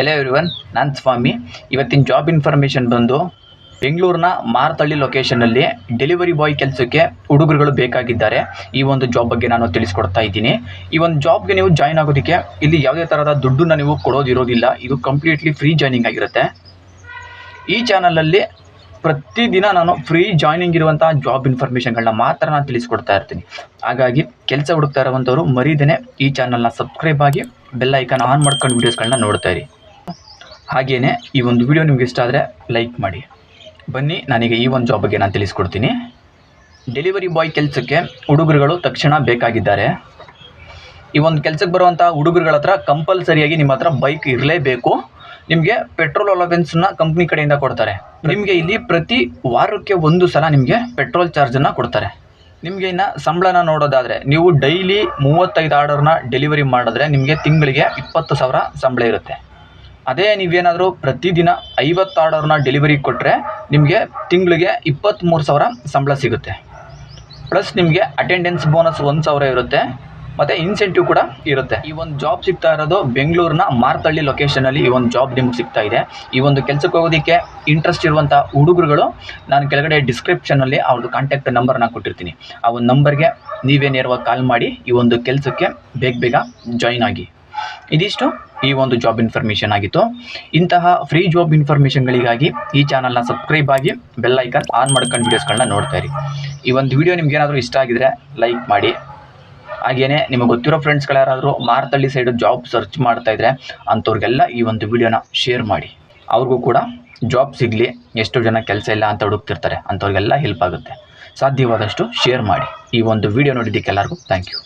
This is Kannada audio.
ಎಲೆ ಎವ್ರಿವನ್ ನಾನು ಸ್ವಾಮಿ. ಇವತ್ತಿನ ಜಾಬ್ ಇನ್ಫಾರ್ಮೇಷನ್ ಬಂದು ಬೆಂಗಳೂರಿನ ಮಾರ್ತಳ್ಳಿ ಲೊಕೇಶನಲ್ಲಿ ಡೆಲಿವರಿ ಬಾಯ್ ಕೆಲಸಕ್ಕೆ ಹುಡುಗರುಗಳು ಬೇಕಾಗಿದ್ದಾರೆ. ಈ ಒಂದು ಜಾಬ್ ಬಗ್ಗೆ ನಾನು ತಿಳಿಸ್ಕೊಡ್ತಾ ಇದ್ದೀನಿ. ಈ ಒಂದು ಜಾಬ್ಗೆ ನೀವು ಜಾಯ್ನ್ ಆಗೋದಕ್ಕೆ ಇಲ್ಲಿ ಯಾವುದೇ ಥರದ ದುಡ್ಡನ್ನು ನೀವು ಕೊಡೋದಿರೋದಿಲ್ಲ. ಇದು ಕಂಪ್ಲೀಟ್ಲಿ ಫ್ರೀ ಜಾಯ್ನಿಂಗ್ ಆಗಿರುತ್ತೆ. ಈ ಚಾನಲಲ್ಲಿ ಪ್ರತಿದಿನ ನಾನು ಫ್ರೀ ಜಾಯ್ನಿಂಗ್ ಇರುವಂಥ ಜಾಬ್ ಇನ್ಫಾರ್ಮೇಷನ್ಗಳನ್ನ ಮಾತ್ರ ನಾನು ತಿಳಿಸ್ಕೊಡ್ತಾ ಇರ್ತೀನಿ. ಹಾಗಾಗಿ ಕೆಲಸ ಹುಡುಕ್ತಾ ಇರುವಂಥವ್ರು ಮರೀದೇನೆ ಈ ಚಾನಲ್ನ ಸಬ್ಸ್ಕ್ರೈಬ್ ಆಗಿ ಬೆಲ್ ಐಕಾನ್ ಆನ್ ಮಾಡ್ಕೊಂಡು ವೀಡಿಯೋಸ್ಗಳನ್ನ ನೋಡ್ತಾ ಇರಿ. ಹಾಗೆಯೇ ಈ ಒಂದು ವಿಡಿಯೋ ನಿಮ್ಗೆ ಇಷ್ಟ ಆದರೆ ಲೈಕ್ ಮಾಡಿ. ಬನ್ನಿ, ನನಗೆ ಈ ಒಂದು ಜಾಬ್ ಬಗ್ಗೆ ನಾನು ತಿಳಿಸ್ಕೊಡ್ತೀನಿ. ಡೆಲಿವರಿ ಬಾಯ್ ಕೆಲಸಕ್ಕೆ ಹುಡುಗರುಗಳು ತಕ್ಷಣ ಬೇಕಾಗಿದ್ದಾರೆ. ಈ ಒಂದು ಕೆಲಸಕ್ಕೆ ಬರುವಂಥ ಹುಡುಗರುಗಳ ಹತ್ರ ಕಂಪಲ್ಸರಿಯಾಗಿ ನಿಮ್ಮ ಹತ್ರ ಬೈಕ್ ಇರಲೇಬೇಕು. ನಿಮಗೆ ಪೆಟ್ರೋಲ್ ಅಲವೆನ್ಸನ್ನ ಕಂಪ್ನಿ ಕಡೆಯಿಂದ ಕೊಡ್ತಾರೆ. ನಿಮಗೆ ಇಲ್ಲಿ ಪ್ರತಿ ವಾರಕ್ಕೆ ಒಂದು ಸಲ ನಿಮಗೆ ಪೆಟ್ರೋಲ್ ಚಾರ್ಜನ್ನು ಕೊಡ್ತಾರೆ. ನಿಮಗೆ ಇನ್ನು ಸಂಬಳನ ನೋಡೋದಾದರೆ ನೀವು ಡೈಲಿ ಮೂವತ್ತೈದು ಆರ್ಡರ್ನ ಡೆಲಿವರಿ ಮಾಡಿದ್ರೆ ನಿಮಗೆ ತಿಂಗಳಿಗೆ ಇಪ್ಪತ್ತು ಸಾವಿರ ಸಂಬಳ ಇರುತ್ತೆ. ಅದೇ ನೀವೇನಾದರೂ ಪ್ರತಿದಿನ ಐವತ್ತು ಆರ್ಡರ್ನ ಡೆಲಿವರಿ ಕೊಟ್ಟರೆ ನಿಮಗೆ ತಿಂಗಳಿಗೆ ಇಪ್ಪತ್ತ್ಮೂರು ಸಾವಿರ ಸಂಬಳ ಸಿಗುತ್ತೆ. ಪ್ಲಸ್ ನಿಮಗೆ ಅಟೆಂಡೆನ್ಸ್ ಬೋನಸ್ ಒಂದು ಸಾವಿರ ಇರುತ್ತೆ, ಮತ್ತು ಇನ್ಸೆಂಟಿವ್ ಕೂಡ ಇರುತ್ತೆ. ಈ ಒಂದು ಜಾಬ್ ಸಿಗ್ತಾ ಇರೋದು ಬೆಂಗಳೂರಿನ ಮಾರ್ತಳ್ಳಿ ಲೊಕೇಶನಲ್ಲಿ ಈ ಒಂದು ಜಾಬ್ ನಿಮ್ಗೆ ಸಿಗ್ತಾ ಇದೆ. ಈ ಒಂದು ಕೆಲಸಕ್ಕೆ ಹೋಗೋದಕ್ಕೆ ಇಂಟ್ರೆಸ್ಟ್ ಇರುವಂಥ ಹುಡುಗರುಗಳು ನಾನು ಕೆಳಗಡೆ ಡಿಸ್ಕ್ರಿಪ್ಷನಲ್ಲಿ ಅವ್ರದ್ದು ಕಾಂಟ್ಯಾಕ್ಟ್ ನಂಬರ್ನ ಕೊಟ್ಟಿರ್ತೀನಿ. ಆ ಒಂದು ನಂಬರ್ಗೆ ನೀವೇ ನೇರವಾಗಿ ಕಾಲ್ ಮಾಡಿ ಈ ಒಂದು ಕೆಲಸಕ್ಕೆ ಬೇಗ ಬೇಗ ಜಾಯ್ನ್ ಆಗಿ. ಇದಿಷ್ಟು ಈ ಒಂದು ಜಾಬ್ ಇನ್ಫಾರ್ಮೇಷನ್ ಆಗಿತ್ತು. ಇಂತಹ ಫ್ರೀ ಜಾಬ್ ಇನ್ಫಾರ್ಮೇಷನ್ಗಳಿಗಾಗಿ ಈ ಚಾನಲ್ನ ಸಬ್ಸ್ಕ್ರೈಬ್ ಆಗಿ ಬೆಲ್ ಐಕನ್ ಆನ್ ಮಾಡ್ಕೊಂಡು ವೀಡಿಯೋಸ್ಗಳನ್ನ ನೋಡ್ತಾ ಇರಿ. ಈ ಒಂದು ವಿಡಿಯೋ ನಿಮ್ಗೇನಾದರೂ ಇಷ್ಟ ಆಗಿದ್ರೆ ಲೈಕ್ ಮಾಡಿ. ಹಾಗೆಯೇ ನಿಮಗೆ ಗೊತ್ತಿರೋ ಫ್ರೆಂಡ್ಸ್ಗಳು ಯಾರಾದರೂ ಮಾರ್ತಳ್ಳಿ ಸೈಡು ಜಾಬ್ ಸರ್ಚ್ ಮಾಡ್ತಾ ಇದ್ರೆ ಅಂಥವ್ರಿಗೆಲ್ಲ ಈ ಒಂದು ವಿಡಿಯೋನ ಶೇರ್ ಮಾಡಿ. ಅವ್ರಿಗೂ ಕೂಡ ಜಾಬ್ ಸಿಗಲಿ, ಎಷ್ಟೋ ಜನ ಕೆಲಸ ಇಲ್ಲ ಅಂತ ಹುಡುಕ್ತಿರ್ತಾರೆ, ಅಂಥವ್ರಿಗೆಲ್ಲ ಹೆಲ್ಪ್ ಆಗುತ್ತೆ. ಸಾಧ್ಯವಾದಷ್ಟು ಶೇರ್ ಮಾಡಿ. ಈ ಒಂದು ವಿಡಿಯೋ ನೋಡಿದ್ದಕ್ಕೆ ಎಲ್ಲರಿಗೂ ಥ್ಯಾಂಕ್ ಯು